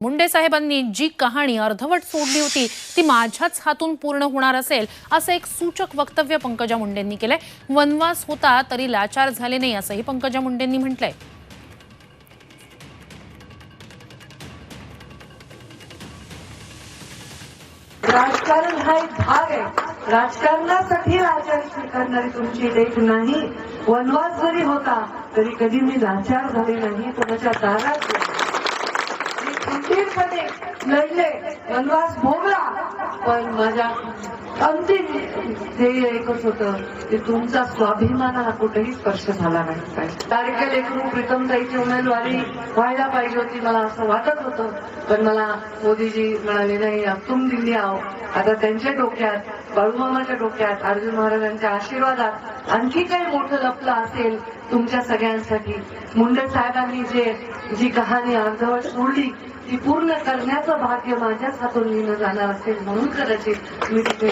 मुंडे साहेबांनी जी कहाणी अर्धवट सोडली होती ती माझ्याच हातून पूर्ण होणार असेल असं एक सूचक वक्तव्य पंकजा मुंडेंनी केलंय. वनवास होता तरी लाचार झाले नाही असंही पंकजा मुंडेंनी म्हटलंय. राजकारण हा एक भाग आहे. राजकारणासाठी लाचार स्वीकारणारी तुमची देख नाही. वनवास जरी होता तरी कधी मी लाचार झाले नाही कोणाच्या दारात गेले. मी लढले. वनवास भोगला. पण माझ्या अंतिम ध्येय एकच होत की तुमचा स्वाभिमान हा कुठेही स्पर्श झाला नाही पाहिजे. तारखे प्रीतम प्रीतमताईची उमेदवारी व्हायला पाहिजे होती मला असं वाटत होतं. पण मला मोदीजी म्हणाले नाही तुम दिल्ली आहो आता त्यांच्या डोक्यात बाळूमामाच्या डोक्यात अर्जुन महाराजांच्या आशीर्वादात आणखी काही मोठं लपलं असेल तुमच्या सगळ्यांसाठी. मुंडे साहेबांनी जे जी कहाणी अर्धवट सोडली ती पूर्ण करण्याचं भाग्य माझ्याच हातून लिहिलं जाणार असेल म्हणून कदाचित मी तिथे